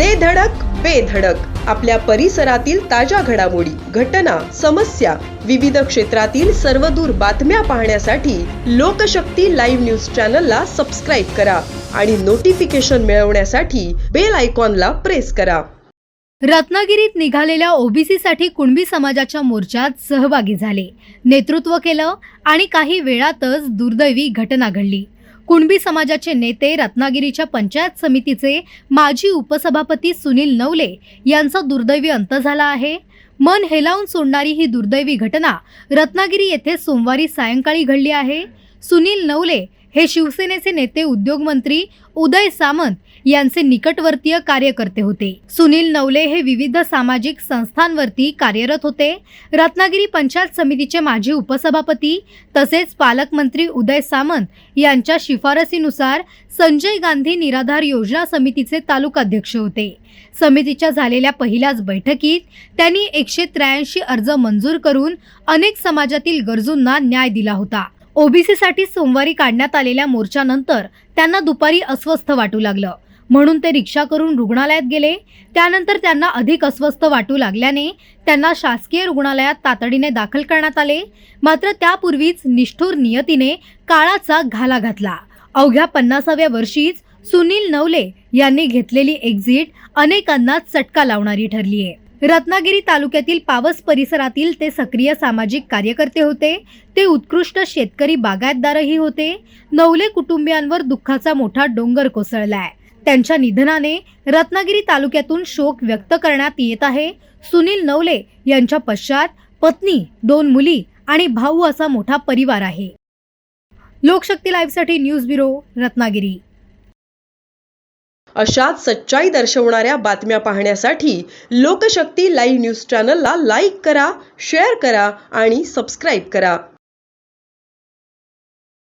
दे धडक बेधडक आपल्या परिसरातील ताज्या घडामोडी घटना समस्या विविध क्षेत्रातील सर्वदूर बातम्या पाहण्यासाठी लोकशक्ती लाईव्ह न्यूज चॅनलला सबस्क्राईब करा आणि नोटिफिकेशन मिळवण्यासाठी बेल आयकॉनला प्रेस करा. रत्नागिरीत निघालेल्या ओबीसीसाठी कुणबी समाजाच्या मोर्चात सहभागी झाले. नेतृत्व केलं आणि काही वेळातच दुर्दैवी घटना घडली. कुणबी समाजाचे नेते रत्नागिरीच्या पंचायत समितीचे माजी उपसभापती सुनील नवले यांचा दुर्दैवी अंत झाला आहे. मन हेलावून सोडणारी ही दुर्दैवी घटना रत्नागिरी येथे सोमवारी सायंकाळी घडली आहे. सुनील नवले हे शिवसेनेचे नेते उद्योगमंत्री उदय सामंत यांचे निकटवर्तीय कार्यकर्ते होते. सुनील नवले हे विविध सामाजिक संस्थांवरती कार्यरत होते. रत्नागिरी पंचायत समितीचे माजी उपसभापती तसेच पालकमंत्री उदय सामंत यांच्या शिफारसीनुसार संजय गांधी निराधार योजना समितीचे तालुकाध्यक्ष होते. समितीच्या झालेल्या पहिल्याच बैठकीत त्यांनी एकशे त्र्याऐंशी अर्ज मंजूर करून अनेक समाजातील गरजूंना न्याय दिला होता. ओबीसीसाठी सोमवारी काढण्यात आलेल्या मोर्चानंतर त्यांना दुपारी अस्वस्थ वाटू लागलं. म्हणून ते रिक्षा करून रुग्णालयात गेले. त्यानंतर त्यांना अधिक अस्वस्थ वाटू लागल्याने त्यांना शासकीय रुग्णालयात तातडीने दाखल करण्यात आले. मात्र त्यापूर्वीच निष्ठुर नियतीने काळाचा घाला घातला. अवघ्या पन्नासाव्या वर्षीच सुनील नवले यांनी घेतलेली एक्झिट अनेकांना चटका लावणारी ठरली आहे रत्नागिरी तालुक्यातील पावस परिसरातील ते सक्रिय सामाजिक कार्यकर्ते होते. ते उत्कृष्ट शेतकरी बागायतदारही होते. नवले कुटुंबियांवर दुःखाचा मोठा डोंगर कोसळलाय. त्यांच्या निधनाने रत्नागिरी तालुक्यातून शोक व्यक्त करण्यात येत आहे. सुनील नवले यांच्या पश्चात पत्नी दोन मुली आणि भाऊ असा मोठा परिवार आहे. लोकशक्ती लाईव्हसाठी न्यूज ब्युरो रत्नागिरी. अशाच सच्चाई दर्शवणाऱ्या बातम्या पाहण्यासाठी लोकशक्ती लाईव्ह न्यूज चॅनलला लाईक करा शेअर करा आणि सबस्क्राईब करा.